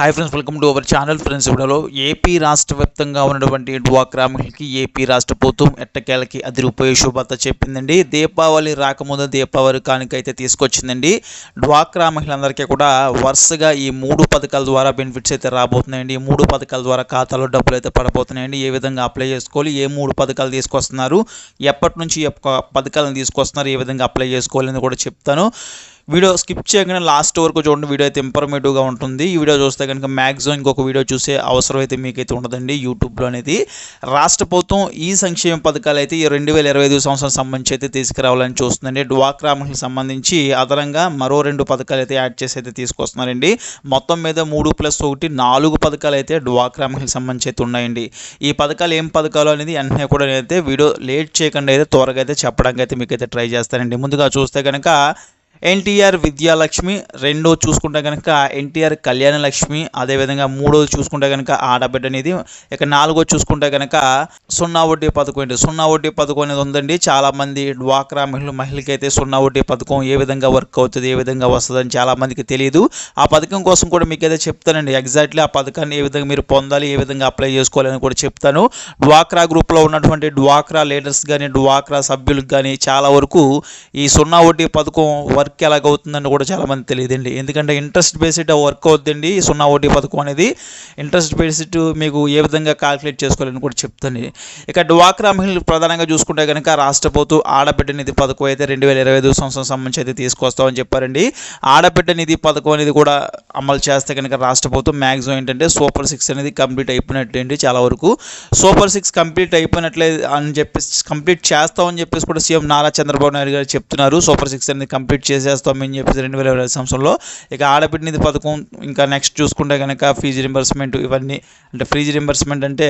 Hi friends welcome to our channel friends ఇప్పుడులో AP రాష్ట్ర వ్యాప్తంగా ఉన్నటువంటి డ్వాక్రా మహిళకి ఏపీ రాష్ట్ర ప్రభుత్వం ఎట్టకేలకి అది రూపాయి శుభార్త చెప్పిందండి. దీపావళి రాకముందు దీపావళి కానుకైతే తీసుకొచ్చిందండి. డ్వాక్రా మహిళలందరికీ కూడా వరుసగా ఈ మూడు పథకాల ద్వారా బెనిఫిట్స్ అయితే రాబోతున్నాయండి. ఈ మూడు పథకాల ద్వారా ఖాతాలో డబ్బులు అయితే పడబోతున్నాయండి. ఏ విధంగా అప్లై చేసుకోవాలి ఏ మూడు పథకాలు తీసుకొస్తున్నారు ఎప్పటి నుంచి పథకాలను తీసుకొస్తున్నారు ఏ విధంగా అప్లై చేసుకోవాలని కూడా చెప్తాను. వీడియో స్కిప్ చేయగానే లాస్ట్ వరకు చూడండి వీడియో అయితే ఇంఫర్మేటివ్గా ఉంటుంది. ఈ వీడియో చూస్తే కనుక మ్యాక్సిమం ఇంకొక వీడియో చూసే అవసరం అయితే మీకైతే ఉండదండి యూట్యూబ్లో అనేది రాష్ట్ర ప్రభుత్వం ఈ సంక్షేమ పథకాలు అయితే ఈ రెండు వేల ఇరవై ఐదు సంవత్సరం సంబంధించి అయితే తీసుకురావాలని చూస్తుందండి. డ్వాక్రా మహిళలకు సంబంధించి అదనంగా మరో రెండు పథకాలు అయితే యాడ్ చేసి అయితే తీసుకొస్తున్నారండి. మొత్తం మీద మూడు ప్లస్ ఒకటి నాలుగు పథకాలు అయితే డ్వాక్రా మహిళలకు సంబంధించి అయితే ఉన్నాయండి. ఈ పథకాలు ఏం పథకాలు అనేది వెంటనే కూడా నేనైతే వీడియో లేట్ చేయకుండా అయితే త్వరగా అయితే చెప్పడానికి అయితే మీకైతే ట్రై చేస్తానండి. ముందుగా చూస్తే కనుక ఎన్టీఆర్ విద్యాలక్ష్మి రెండో చూసుకుంటే కనుక ఎన్టీఆర్ కళ్యాణ లక్ష్మి అదేవిధంగా మూడోది చూసుకుంటే కనుక ఆడబిడ్డ అనేది ఇక నాలుగో చూసుకుంటే కనుక సున్నా వడ్డీ పథకం ఏంటి? సున్నా వడ్డీ పథకం అనేది ఉందండి. చాలామంది డ్వాక్రా మహిళ మహిళకి అయితే సున్నా వడ్డీ పథకం ఏ విధంగా వర్క్ అవుతుంది ఏ విధంగా వస్తుందని చాలామందికి తెలియదు. ఆ పథకం కోసం కూడా మీకు అయితే చెప్తానండి. ఎగ్జాక్ట్లీ ఆ పథకాన్ని ఏ విధంగా మీరు పొందాలి ఏ విధంగా అప్లై చేసుకోవాలని కూడా చెప్తాను. డ్వాక్రా గ్రూప్లో ఉన్నటువంటి డ్వాక్రా లీడర్స్ కానీ డ్వాక్రా సభ్యులకు కానీ చాలా వరకు ఈ సున్నా వడ్డీ పథకం వర్క్ వర్క్ ఎలాగవుతుందని కూడా చాలామంది తెలియదండి. ఎందుకంటే ఇంట్రెస్ట్ బేసిడ్ వర్క్ అవుతుందండి సున్నా వడ్డీ పథకం అనేది ఇంట్రెస్ట్ బేసిడ్ మీకు ఏ విధంగా కాల్కులేట్ చేసుకోవాలని కూడా చెప్తాను. ఇక డ్వాక్రా మహిళలు ప్రధానంగా చూసుకుంటే కనుక రాష్ట్రపోతు ఆడబిడ్డ నిధి పథకం అయితే రెండు వేల ఇరవై ఐదు సంవత్సరం సంబంధించి అయితే తీసుకొస్తామని చెప్పారండి. ఆడబిడ్డ నిధి పథకం అనేది కూడా అమలు చేస్తే కనుక రాష్ట్ర మ్యాక్సిమం ఏంటంటే సూపర్ సిక్స్ అనేది కంప్లీట్ అయిపోయినట్టండి చాలా వరకు. సూపర్ సిక్స్ కంప్లీట్ అయిపోయినట్లే అని చెప్పేసి కంప్లీట్ చేస్తామని చెప్పేసి కూడా సీఎం నారా చంద్రబాబు నాయుడు గారు చెప్తున్నారు. సూపర్ సిక్స్ అనేది కంప్లీట్ చేసేస్తామని చెప్పేసి రెండు వేల ఇరవై ఐదు సంవత్సరంలో. ఇక ఆడబిడ్డ నిధి పథకం ఇంకా నెక్స్ట్ చూసుకుంటే కనుక ఫీజు రింబర్స్మెంట్ ఇవన్నీ అంటే ఫీజు రింబర్స్మెంట్ అంటే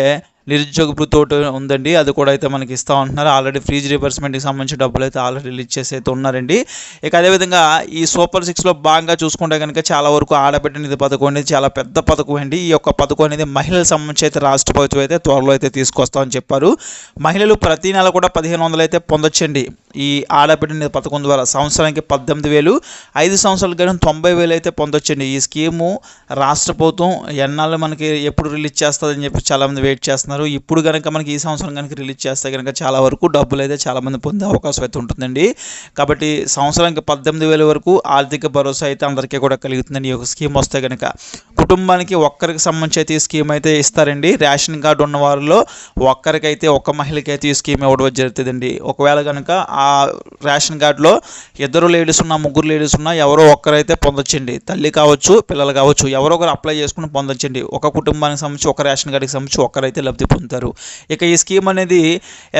నిరుద్యోగ తోట ఉందండి. అది కూడా అయితే మనకి ఇస్తా ఉంటున్నారు. ఆల్రెడీ ఫ్రీజ్ రిబర్స్మెంట్కి సంబంధించిన డబ్బులు అయితే ఆల్రెడీ రిలీజ్ చేసి అయితే ఉన్నారండి. ఇక అదేవిధంగా ఈ సూపర్ సిక్స్లో భాగంగా చూసుకుంటే కనుక చాలా వరకు ఆడబిడ్డ నిధి పథకం అనేది చాలా పెద్ద పథకం అండి. ఈ యొక్క పథకం అనేది మహిళలకు సంబంధించి అయితే రాష్ట్ర ప్రభుత్వం అయితే త్వరలో అయితే తీసుకొస్తామని చెప్పారు. మహిళలు ప్రతి నెల కూడా పదిహేను వందలు అయితే పొందొచ్చండి. ఈ ఆడబిడ్డ నిధి పథకం ద్వారా సంవత్సరానికి పద్దెనిమిది వేలు ఐదు సంవత్సరాలు కానీ తొంభై వేలు అయితే పొందొచ్చండి. ఈ స్కీము రాష్ట్ర ప్రభుత్వం ఎన్నాళ్ళు మనకి ఎప్పుడు రిలీజ్ చేస్తుందని చెప్పి చాలామంది వెయిట్ చేస్తున్నారు. ఇప్పుడు కనుక మనకి ఈ సంవత్సరం కనుక రిలీజ్ చేస్తే కనుక చాలా వరకు డబ్బులు అయితే చాలామంది పొందే అవకాశం అయితే ఉంటుందండి. కాబట్టి సంవత్సరానికి పద్దెనిమిది వేల వరకు ఆర్థిక భరోసా అయితే అందరికీ కూడా కలుగుతుందండి. ఈ యొక్క స్కీమ్ వస్తే కనుక కుటుంబానికి ఒక్కరికి సంబంధించి అయితే ఈ స్కీమ్ అయితే ఇస్తారండి. రేషన్ కార్డు ఉన్న వారిలో ఒక్కరికైతే ఒక్క మహిళకి అయితే ఈ స్కీమ్ ఇవ్వడం జరుగుతుందండి. ఒకవేళ కనుక ఆ రేషన్ కార్డులో ఇద్దరు లేడీస్ ఉన్నా ముగ్గురు లేడీస్ ఉన్నా ఎవరో ఒక్కరైతే పొందొచ్చండి. తల్లి కావచ్చు పిల్లలు కావచ్చు ఎవరో ఒకరు అప్లై చేసుకుని పొందొచ్చండి. ఒక కుటుంబానికి సంబంధించి ఒక రేషన్ కార్డుకి సంబంధించి ఒక్కరైతే లబ్ధి పొందుతారు. ఇక ఈ స్కీమ్ అనేది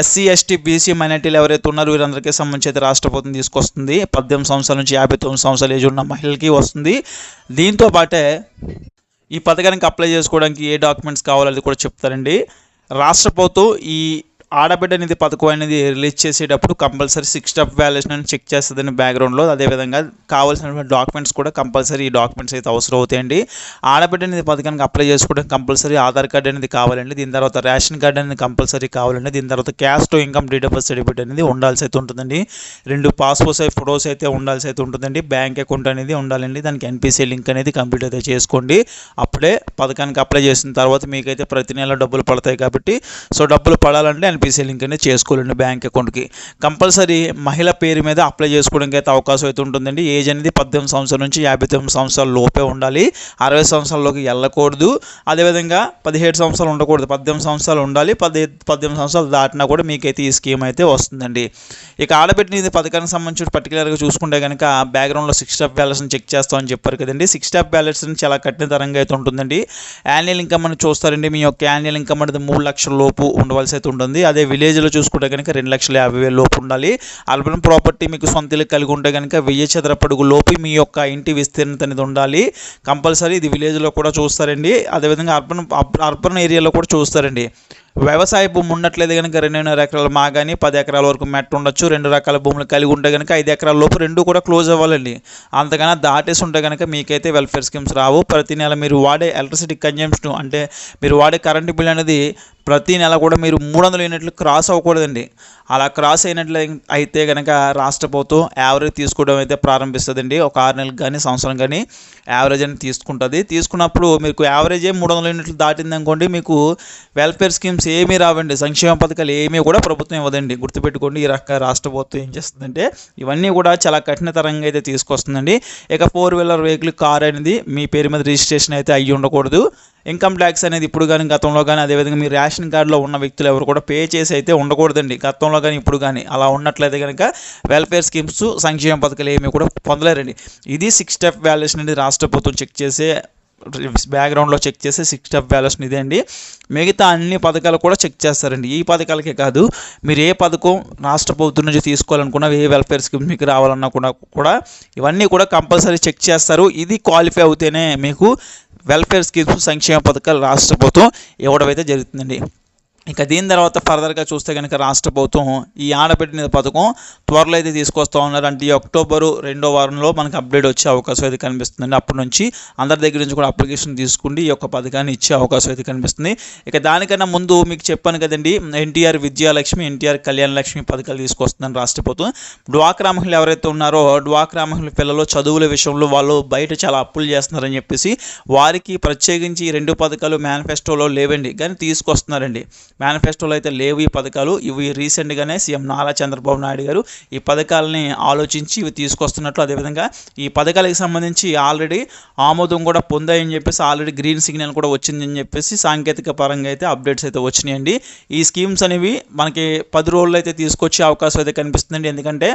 ఎస్సీ ఎస్టీ బీసీ మైనార్టీలు ఎవరైతే ఉన్నారో వీరందరికీ సంబంధించి అయితే రాష్ట్ర ప్రభుత్వం తీసుకొస్తుంది. పద్దెనిమిది సంవత్సరాల నుంచి యాభై తొమ్మిది సంవత్సరాల ఏజ్ ఉన్న మహిళలకి వస్తుంది. దీంతో పాటే ఈ పథకానికి అప్లై చేసుకోవడానికి ఏ డాక్యుమెంట్స్ కావాలో కూడా చెప్తారండి. రాష్ట్ర ప్రభుత్వం ఈ ఆడబిడ్డ నిధి పథకం అనేది రిలీజ్ చేసేటప్పుడు కంపల్సరీ సిక్స్ స్టెప్ వ్యాల్యుయేషన్ అని చెక్ చేస్తుందని బ్యాక్గ్రౌండ్లో అదేవిధంగా కావాల్సినటువంటి డాక్యుమెంట్స్ కూడా కంపల్సరీ ఈ డాక్యుమెంట్స్ అయితే అవసరం అవుతాయండి ఆడబిడ్డ నిధి పథకానికి అప్లై చేసుకోవడానికి కంపల్సరీ ఆధార్ కార్డు అనేది కావాలండి. దీని తర్వాత రేషన్ కార్డు అనేది కంపల్సరీ కావాలండి. దీని తర్వాత cash to income detail certificate అనేది ఉండాల్సి అయితే ఉంటుందండి. రెండు పాస్పోర్ట్ సైజ్ ఫొటోస్ అయితే ఉండాల్సి అయితే ఉంటుందండి. బ్యాంక్ అకౌంట్ అనేది ఉండాలండి. దానికి ఎన్పిసి లింక్ అనేది కంప్లీట్ అయితే చేసుకోండి. అప్పుడే పథకానికి అప్లై చేసిన తర్వాత మీకైతే ప్రతి నెల డబ్బులు పడతాయి కాబట్టి సో డబ్బులు పడాలంటే ఎన్పిసి లింక్ అనేది చేసుకోవాలండి బ్యాంక్ అకౌంట్కి. కంపల్సరీ మహిళ పేరు మీద అప్లై చేసుకోవడానికి అయితే అవకాశం అయితే ఉంటుందండి. ఏజ్ అనేది పద్దెనిమిది సంవత్సరాల నుంచి యాభై తొమ్మిది సంవత్సరాల లోపే ఉండాలి. అరవై సంవత్సరాల్లోకి వెళ్ళకూడదు. అదేవిధంగా పదిహేడు సంవత్సరాలు ఉండకూడదు. పద్దెనిమిది సంవత్సరాలు ఉండాలి. పది పద్దెనిమిది సంవత్సరాలు దాటినా కూడా మీకైతే ఈ స్కీమ్ అయితే వస్తుందండి. ఇక ఆడబెట్టిన పథకానికి సంబంధించి పర్టికులర్గా చూసుకుంటే కనుక బ్యాక్గ్రౌండ్లో సిక్స్ స్టాప్ బ్యాలెన్స్ని చెక్ చేస్తామని చెప్పారు కదండి. సిక్స్ స్టాప్ బ్యాలెన్స్ చాలా కఠినతరంగా అయితే ఉంటుందండి. యాన్యువల్ ఇన్కమ్ అని చూస్తారండి. మీ యొక్క యాన్యువల్ ఇన్కమ్ అనేది మూడు లక్షల లోపు ఉండవలసి అయితే ఉంటుంది. అదే విలేజ్లో చూసుకుంటే కనుక రెండు లక్షల యాభై వేల లోపు ఉండాలి. అర్బన్ ప్రాపర్టీ మీకు సొంత ఇల్లు కలిగి ఉంటే కనుక వెయ్యి చదరపడుగు లోపు మీ యొక్క ఇంటి విస్తీర్ణత అనేది ఉండాలి. కంపల్సరీ ఇది విలేజ్లో కూడా చూస్తారండి. అదేవిధంగా అర్బన్ అర్బన్ ఏరియాలో కూడా చూస్తారండి. వ్యవసాయ భూమి ఉన్నట్లయితే కనుక రెండున్నర ఎకరాలు మా కానీ పది ఎకరాల వరకు మెట్ట ఉండొచ్చు. రెండు రకాల భూములు కలిగి ఉంటే కనుక ఐదు ఎకరాల లోపు రెండు కూడా క్లోజ్ అవ్వాలండి. అంతకన్నా దాటేసి ఉంటే కనుక మీకైతే వెల్ఫేర్ స్కీమ్స్ రావు. ప్రతి నెల మీరు వాడే ఎలక్ట్రిసిటీ కన్జంప్షన్ అంటే మీరు వాడే కరెంటు బిల్ అనేది ప్రతి నెల కూడా మీరు మూడు వందల యూనిట్లు క్రాస్ అవ్వకూడదండి. అలా క్రాస్ అయినట్లు అయితే కనుక రాష్ట్ర ప్రభుత్వం యావరేజ్ తీసుకోవడం అయితే ప్రారంభిస్తుందండి. ఒక ఆరు నెలలు కానీ సంవత్సరం కానీ యావరేజ్ అని తీసుకుంటుంది. తీసుకున్నప్పుడు మీకు యావరేజ్ మూడు వందల యూనిట్లు దాటింది అనుకోండి మీకు వెల్ఫేర్ స్కీమ్స్ ఏమీ రావండి. సంక్షేమ పథకాలు ఏమీ కూడా ప్రభుత్వం ఇవ్వదండి. గుర్తుపెట్టుకోండి ఈ రకంగా రాష్ట్ర ప్రభుత్వం ఏం చేస్తుందంటే ఇవన్నీ కూడా చాలా కఠినతరంగా అయితే తీసుకొస్తుందండి. ఇక ఫోర్ వీలర్ వెహికల్ కార్ అనేది మీ పేరు మీద రిజిస్ట్రేషన్ అయితే అయ్యి ఉండకూడదు ఇన్కమ్ ట్యాక్స్ అనేది ఇప్పుడు కానీ గతంలో కానీ అదేవిధంగా మీ రేషన్ కార్డులో ఉన్న వ్యక్తులు ఎవరు కూడా పే చేసి అయితే ఉండకూడదండి. గతంలో కానీ ఇప్పుడు కానీ అలా ఉన్నట్లయితే కనుక వెల్ఫేర్ స్కీమ్స్ సంక్షేమ పథకాలు ఏమీ కూడా పొందలేరండి. ఇది సిక్స్ స్టెప్ వాల్యుయేషన్ అనేది రాష్ట్ర ప్రభుత్వం చెక్ చేసే బ్యాక్గ్రౌండ్లో చెక్ చేసే సిక్స్ స్టెప్ వాల్యుయేషన్ ఇదే అండి. మిగతా అన్ని పథకాలు కూడా చెక్ చేస్తారండి. ఈ పథకాలకే కాదు మీరు ఏ పథకం రాష్ట్ర ప్రభుత్వం నుంచి తీసుకోవాలనుకున్నా ఏ వెల్ఫేర్ స్కీమ్ మీకు రావాలన్నా కూడా కూడా ఇవన్నీ కూడా కంపల్సరీ చెక్ చేస్తారు. ఇది క్వాలిఫై అవుతేనే మీకు వెల్ఫేర్ స్కీమ్స్ సంక్షేమ పథకాలు రాష్ట్ర ప్రభుత్వం ఇవ్వడం అయితే జరుగుతుందండి. ఇక దీని తర్వాత ఫర్దర్గా చూస్తే కనుక రాష్ట్ర ప్రభుత్వం ఈ ఆడబిడ్డ పథకం త్వరలో అయితే తీసుకొస్తూ ఉన్నారు. అంటే ఈ అక్టోబరు రెండో వారంలో మనకు అప్డేట్ వచ్చే అవకాశం అయితే కనిపిస్తుందండి. అప్పటి నుంచి అందరి దగ్గర నుంచి కూడా అప్లికేషన్ తీసుకుండి ఈ యొక్క పథకాన్ని ఇచ్చే అవకాశం అయితే కనిపిస్తుంది. ఇక దానికన్నా ముందు మీకు చెప్పాను కదండి ఎన్టీఆర్ విద్యాలక్ష్మి ఎన్టీఆర్ కళ్యాణ లక్ష్మి పథకాలు తీసుకొస్తుందని రాష్ట్ర ప్రభుత్వం. డ్వాక్రా మహిళలు ఎవరైతే ఉన్నారో డ్వాక్రా మహిళల పిల్లలు చదువుల విషయంలో వాళ్ళు బయట చాలా అప్పులు చేస్తున్నారని చెప్పేసి వారికి ప్రత్యేకించి రెండు పథకాలు మేనిఫెస్టోలో లేవండి. కానీ తీసుకొస్తున్నారండి. మేనిఫెస్టోలో అయితే లేవు ఈ పథకాలు. ఇవి రీసెంట్గానే సీఎం నారా చంద్రబాబు నాయుడు గారు ఈ పథకాలని ఆలోచించి ఇవి తీసుకొస్తున్నట్లు అదేవిధంగా ఈ పథకాలకు సంబంధించి ఆల్రెడీ ఆమోదం కూడా పొందాయని చెప్పేసి ఆల్రెడీ గ్రీన్ సిగ్నల్ కూడా వచ్చిందని చెప్పేసి సాంకేతిక పరంగా అయితే అప్డేట్స్ అయితే వచ్చినాయండి. ఈ స్కీమ్స్ అనేవి మనకి పది రోజులు అయితే తీసుకొచ్చే అవకాశం అయితే కనిపిస్తుందండి. ఎందుకంటే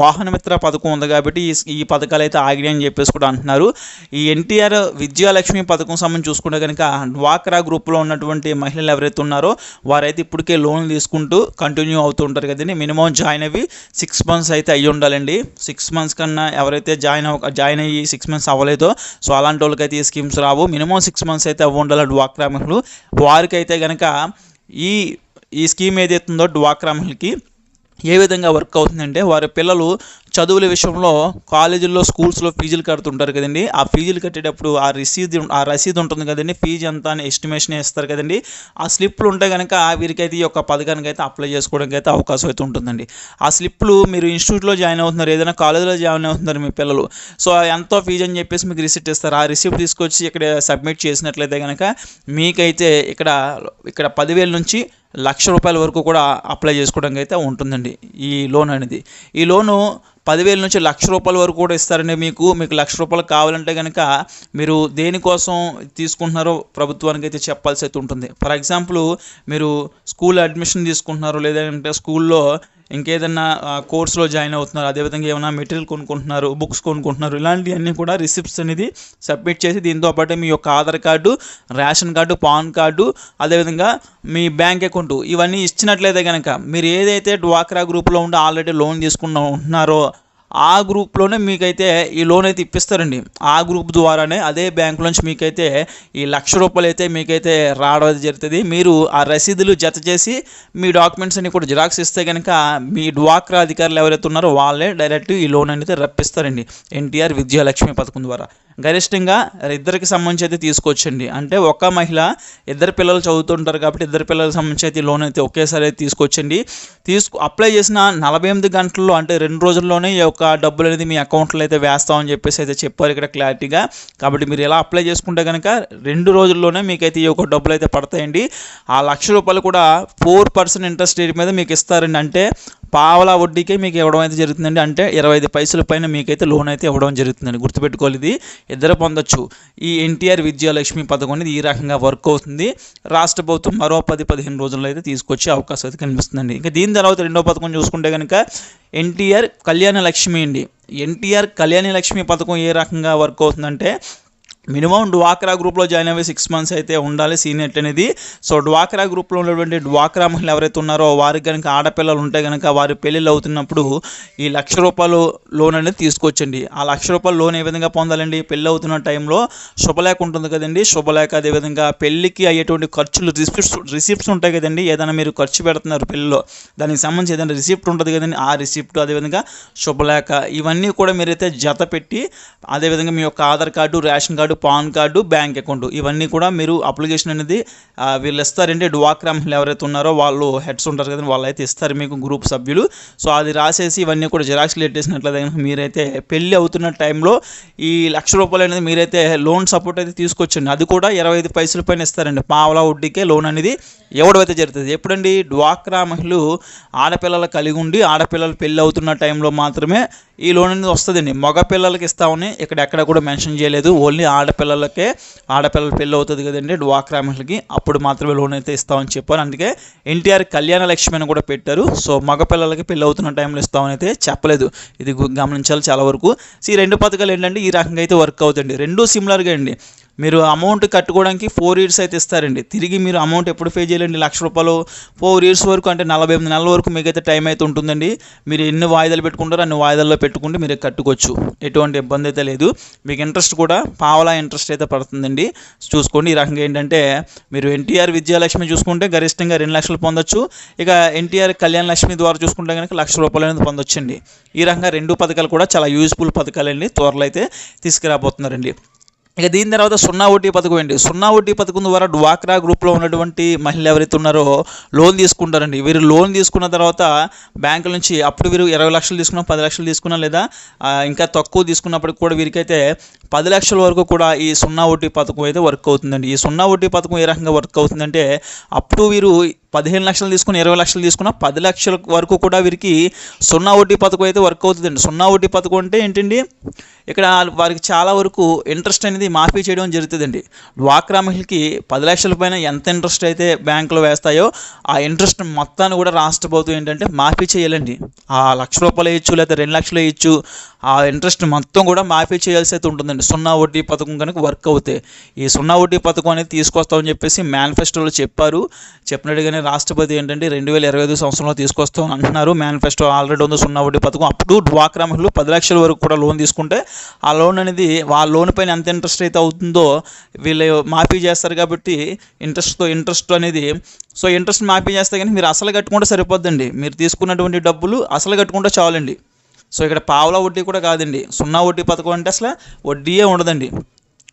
వాహన మిత్ర పథకం ఉంది కాబట్టి ఈ ఈ పథకాలు అయితే ఆగినాయని చెప్పేసి కూడా అంటున్నారు. ఈ ఎన్టీఆర్ విద్యాలక్ష్మి పథకం సంబంధించి చూసుకుంటే కనుక డ్వాక్రా గ్రూప్లో ఉన్నటువంటి మహిళలు ఎవరైతే ఉన్నారో వారైతే ఇప్పటికే లోన్ తీసుకుంటూ కంటిన్యూ అవుతూ ఉంటారు కదండి. మినిమం జాయిన్ అయ్యి సిక్స్ మంత్స్ అయితే అయ్యి ఉండాలండి. సిక్స్ మంత్స్ కన్నా ఎవరైతే జాయిన్ అవ జాయిన్ అయ్యి సిక్స్ మంత్స్ అవ్వలేదో సో అలాంటి వాళ్ళకైతే ఈ స్కీమ్స్ రావు. మినిమం సిక్స్ మంత్స్ అయితే అవ్వ ఉండాలి డ్వాక్రా మహిళలు వారికైతే కనుక ఈ ఈ స్కీమ్ ఏదైతుందో డ్వాక్రా మహిళకి ఏ విధంగా వర్క్ అవుతుందంటే వారి పిల్లలు చదువుల విషయంలో కాలేజీల్లో స్కూల్స్లో ఫీజులు కడుతుంటారు కదండి. ఆ ఫీజులు కట్టేటప్పుడు ఆ రసీదు ఆ రసీదు ఉంటుంది కదండి. ఫీజు ఎంత అని ఎస్టిమేషన్ ఇస్తారు కదండి. ఆ స్లిప్లు ఉంటే కనుక వీరికైతే ఈ యొక్క పథకానికి అయితే అప్లై చేసుకోవడానికి అయితే అవకాశం అయితే ఉంటుందండి. ఆ స్లిప్లు మీరు ఇన్స్టిట్యూట్లో జాయిన్ అవుతున్నారు ఏదైనా కాలేజీలో జాయిన్ అవుతున్నారు మీ పిల్లలు. సో ఎంతో ఫీజు అని చెప్పేసి మీకు రిసిప్ట్ ఇస్తారు. ఆ రిసిప్ట్ తీసుకొచ్చి ఇక్కడ సబ్మిట్ చేసినట్లయితే కనుక మీకైతే ఇక్కడ ఇక్కడ పదివేల నుంచి లక్ష రూపాయల వరకు కూడా అప్లై చేసుకోవడానికి అయితే ఉంటుందండి ఈ లోన్ అనేది. ఈ లోను పదివేల నుంచి లక్ష రూపాయల వరకు కూడా ఇస్తారండి మీకు. మీకు లక్ష రూపాయలు కావాలంటే కనుక మీరు దేనికోసం తీసుకుంటున్నారో ప్రభుత్వానికి అయితే చెప్పాల్సి అయితే ఉంటుంది. ఫర్ ఎగ్జాంపుల్ మీరు స్కూల్ అడ్మిషన్ తీసుకుంటున్నారు లేదంటే స్కూల్లో ఇంకేదన్నా కోర్సులో జాయిన్ అవుతున్నారు అదేవిధంగా ఏమైనా మెటీరియల్ కొనుక్కుంటున్నారు బుక్స్ కొనుక్కుంటున్నారు ఇలాంటివన్నీ కూడా రిసిప్ట్స్ అనేది సబ్మిట్ చేసి దీంతో పాటు మీ యొక్క Aadhaar card ration card PAN card అదేవిధంగా మీ బ్యాంక్ అకౌంట్ ఇవన్నీ ఇచ్చినట్లయితే కనుక మీరు ఏదైతే డ్వాక్రా గ్రూప్లో ఉండి ఆల్రెడీ లోన్ తీసుకున్న ఉంటున్నారో ఆ గ్రూప్లోనే మీకైతే ఈ లోన్ అయితే ఇప్పిస్తారండి. ఆ గ్రూప్ ద్వారానే అదే బ్యాంక్ నుంచి మీకైతే ఈ లక్ష రూపాయలు అయితే మీకైతే రావడం జరుగుతుంది. మీరు ఆ రసీదులు జత చేసి మీ డాక్యుమెంట్స్ అన్ని కూడా జిరాక్స్ ఇస్తే కనుక మీ డ్వాక్రా అధికారులు ఎవరైతే ఉన్నారో వాళ్ళే డైరెక్ట్ ఈ లోన్ అనేది రప్పిస్తారండి. ఎన్టీఆర్ విద్యాలక్ష్మి పథకం ద్వారా. గరిష్టంగా ఇద్దరికి సంబంధించి అయితే తీసుకోవచ్చండి. అంటే ఒక మహిళ ఇద్దరు పిల్లలు చదువుతుంటారు కాబట్టి ఇద్దరు పిల్లలకు సంబంధించి అయితే లోన్ అయితే ఒకేసారి అయితే తీసుకొచ్చండి తీసుకు అప్లై చేసిన నలభై ఎనిమిది గంటల్లో అంటే రెండు రోజుల్లోనే ఈ యొక్క డబ్బులు అనేది మీ అకౌంట్లో అయితే వేస్తామని చెప్పేసి అయితే చెప్పారు ఇక్కడ క్లారిటీగా. కాబట్టి మీరు ఎలా అప్లై చేసుకుంటే కనుక రెండు రోజుల్లోనే మీకైతే ఈ యొక్క డబ్బులు అయితే పడతాయండి. ఆ లక్ష రూపాయలు కూడా ఫోర్ పర్సెంట్ ఇంట్రెస్ట్ రేట్ మీద మీకు ఇస్తారండి. అంటే పావలా వడ్డీకే మీకు ఇవ్వడం అయితే జరుగుతుందండి. అంటే ఇరవై ఐదు పైసల పైన మీకైతే లోన్ అయితే ఇవ్వడం జరుగుతుందండి. గుర్తుపెట్టుకోవాలి ఇది. ఇద్దరు పొందొచ్చు. ఈ ఎన్టీఆర్ విద్యాలక్ష్మి పథకం అనేది ఈ రకంగా వర్క్ అవుతుంది. రాష్ట్ర ప్రభుత్వం మరో పది పదిహేను రోజుల్లో అయితే తీసుకొచ్చే అవకాశం అయితే కనిపిస్తుందండి. ఇంకా దీని తర్వాత రెండో పథకం చూసుకుంటే కనుక ఎన్టీఆర్ కళ్యాణ లక్ష్మి అండి. ఎన్టీఆర్ కళ్యాణ లక్ష్మి పథకం ఏ రకంగా వర్క్ అవుతుందంటే మినిమం డ్వాక్రా గ్రూప్లో జాయిన్ అయ్యే సిక్స్ మంత్స్ అయితే ఉండాలి సీనియర్ అనేది. సో డ్వాక్రా గ్రూప్లో ఉన్నటువంటి డ్వాక్రా మహిళలు ఎవరైతే ఉన్నారో వారికి కనుక ఆడపిల్లలు ఉంటే కనుక వారి పెళ్ళిళ్ళు అవుతున్నప్పుడు ఈ లక్ష రూపాయలు లోన్ అనేది తీసుకొచ్చండి ఆ లక్ష రూపాయలు లోన్ ఏ విధంగా పొందాలండి? పెళ్ళి అవుతున్న టైంలో శుభలేఖ ఉంటుంది కదండి. శుభలేఖ అదేవిధంగా పెళ్ళికి అయ్యేటువంటి ఖర్చులు రిసిప్ట్స్ రిసిప్ట్స్ ఉంటాయి కదండి. ఏదైనా మీరు ఖర్చు పెడుతున్నారు పెళ్ళిలో. దానికి సంబంధించి ఏదైనా రిసిప్ట్ ఉంటుంది కదండి. ఆ రిసిప్ట్ అదేవిధంగా శుభలేఖ ఇవన్నీ కూడా మీరైతే జత పెట్టి అదేవిధంగా మీ యొక్క Aadhaar card ration card card PAN card bank account. ఇవన్నీ కూడా మీరు అప్లికేషన్ అనేది వీళ్ళు ఇస్తారండి. డ్వాక్రా మహిళలు ఎవరైతే ఉన్నారో వాళ్ళు హెడ్స్ ఉంటారు కదా వాళ్ళైతే ఇస్తారు మీకు గ్రూప్ సభ్యులు. సో అది రాసేసి ఇవన్నీ కూడా జిరాక్స్ లెట్టేసినట్లయితే కనుక మీరైతే పెళ్ళి అవుతున్న టైంలో ఈ లక్ష రూపాయలు అనేది మీరైతే లోన్ సపోర్ట్ అయితే తీసుకొచ్చండి. అది కూడా ఇరవై ఐదు పైసల పైన ఇస్తారండి. పావలా వడ్డీకే లోన్ అనేది ఎవడవైతే జరుగుతుంది. ఎప్పుడండి? డ్వాక్రా మహిళలు ఆడపిల్లలు కలిగి ఉండి ఆడపిల్లలు పెళ్ళి అవుతున్న టైంలో మాత్రమే ఈ లోన్ అనేది వస్తుందండి. మగ పిల్లలకి ఇస్తామని ఇక్కడ ఎక్కడ కూడా మెన్షన్ చేయలేదు. ఓన్లీ ఆడపిల్లలకే ఆడపిల్లల పెళ్ళి అవుతుంది కదండి డ్వాక్రా మహిళకి అప్పుడు మాత్రమే లోన్ అయితే ఇస్తామని చెప్పారు. అందుకే ఎన్టీఆర్ కళ్యాణ లక్ష్మి అని కూడా పెట్టారు. సో మగ పిల్లలకి పెళ్ళి అవుతున్న టైంలో ఇస్తామని అయితే చెప్పలేదు. ఇది గమనించాలి చాలా వరకు. సో ఈ రెండు పథకాలు ఏంటంటే ఈ రకంగా అయితే వర్క్ అవుతుంది రెండు సిమిలర్గా అండి. మీరు అమౌంట్ కట్టుకోవడానికి ఫోర్ ఇయర్స్ అయితే ఇస్తారండి. తిరిగి మీరు అమౌంట్ ఎప్పుడు పే చేయాలండి? లక్ష రూపాయలు ఫోర్ ఇయర్స్ వరకు అంటే నలభై ఎనిమిది నెలల వరకు మీకు అయితే టైం అయితే ఉంటుందండి. మీరు ఎన్ని వాయిదాలు పెట్టుకుంటారో అన్ని వాయిదాల్లో పెట్టుకుంటే మీరు కట్టుకోవచ్చు. ఎటువంటి ఇబ్బంది అయితే లేదు. మీకు ఇంట్రెస్ట్ కూడా పావలా ఇంట్రెస్ట్ అయితే పడుతుందండి. చూసుకోండి. ఈ రకంగా ఏంటంటే మీరు ఎన్టీఆర్ విద్యాలక్ష్మి చూసుకుంటే గరిష్టంగా రెండు లక్షలు పొందొచ్చు. ఇక ఎన్టీఆర్ కళ్యాణ లక్ష్మి ద్వారా చూసుకుంటే కనుక లక్ష రూపాయలు అనేది పొందొచ్చండి. ఈ రకంగా రెండు పథకాలు కూడా చాలా యూజ్ఫుల్ పథకాలండి. త్వరలో అయితే తీసుకురాబోతున్నారండి. ఇక దీని తర్వాత సున్నా ఓటీ పథకం ఏంటి? సున్నా ఓటీ పథకం ద్వారా డ్వాక్రా గ్రూప్లో ఉన్నటువంటి మహిళలు ఎవరైతే ఉన్నారో లోన్ తీసుకుంటారండి. వీరు లోన్ తీసుకున్న తర్వాత బ్యాంకుల నుంచి అప్పుడు వీరు ఇరవై లక్షలు తీసుకున్నా పది లక్షలు తీసుకున్నా లేదా ఇంకా తక్కువ తీసుకున్నప్పటికి కూడా వీరికైతే పది లక్షల వరకు కూడా ఈ సున్నా వడ్డీ పథకం అయితే వర్క్ అవుతుందండి. ఈ సున్నా వడ్డీ పథకం ఏ రకంగా వర్క్ అవుతుందంటే అప్పుడు వీరు పదిహేను లక్షలు తీసుకుని ఇరవై లక్షలు తీసుకున్న పది లక్షల వరకు కూడా వీరికి సున్నా వడ్డీ పథకం అయితే వర్క్ అవుతుందండి. సున్నా వడ్డీ పథకం అంటే ఏంటండి? ఇక్కడ వారికి చాలా వరకు ఇంట్రెస్ట్ అనేది మాఫీ చేయడం జరుగుతుందండి. డ్వాక్రా మహిళకి పది లక్షల పైన ఎంత ఇంట్రెస్ట్ అయితే బ్యాంకులో వేస్తాయో ఆ ఇంట్రెస్ట్ మొత్తాన్ని కూడా రాష్ట్ర ప్రభుత్వం ఏంటంటే మాఫీ చేయాలండి. ఆ లక్ష రూపాయలు వేయచ్చు లేకపోతే రెండు లక్షలు వేయచ్చు ఆ ఇంట్రెస్ట్ మొత్తం కూడా మాఫీ చేయాల్సి అయితే ఉంటుందండి. సున్నా వడ్డీ పథకం కనుక వర్క్ అవుతాయి ఈ సున్నా వడ్డీ పథకం అనేది తీసుకొస్తామని చెప్పేసి మేనిఫెస్టోలో చెప్పారు. చెప్పినట్టుగానే రాష్ట్రపతి ఏంటంటే రెండు వేల ఇరవై ఐదు సంవత్సరంలో తీసుకొస్తాం అంటున్నారు. మేనిఫెస్టో ఆల్రెడీ ఉంది సున్నా వడ్డీ పథకం. అప్పుడు డ్వాక్రా మహిళలు పది లక్షల వరకు కూడా లోన్ తీసుకుంటే ఆ లోన్ అనేది ఆ లోన్ పైన ఎంత ఇంట్రెస్ట్ అయితే అవుతుందో వీళ్ళు మాఫీ చేస్తారు కాబట్టి ఇంట్రెస్ట్తో ఇంట్రెస్ట్ అనేది సో ఇంట్రెస్ట్ మాఫీ చేస్తే కానీ మీరు అసలు కట్టుకుంటే సరిపోద్దండి. మీరు తీసుకున్నటువంటి డబ్బులు అసలు కట్టుకుంటే చాలండి. సో ఇక్కడ పావుల వడ్డీ కూడా కాదండి. సున్నా వడ్డీ పథకం అంటే అసలు వడ్డీయే ఉండదండి.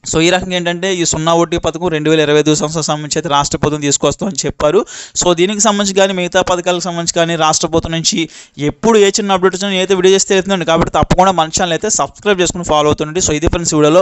సో ఈ రకంగా ఏంటంటే ఈ సున్నా వడ్డీ పథకం రెండు వేల ఇరవై ఐదు సంవత్సరం సంబంధించి అయితే రాష్ట్ర ప్రభుత్వం తీసుకొస్తామని చెప్పారు. సో దీనికి సంబంధించి కానీ మిగతా పథకాలకు సంబంధించి కానీ రాష్ట్ర ప్రభుత్వం నుంచి ఎప్పుడు ఏ చిన్న అప్డేట్ వచ్చినా నేనైతే వీడియో చేస్తే వెళ్తుందండి కాబట్టి తప్పకుండా మన ఛానల్ అయితే సబ్స్క్రైబ్ చేసుకుని ఫాలో అవుతుండండి. సో ఇది ఫ్రెండ్స్ వీడియోలో.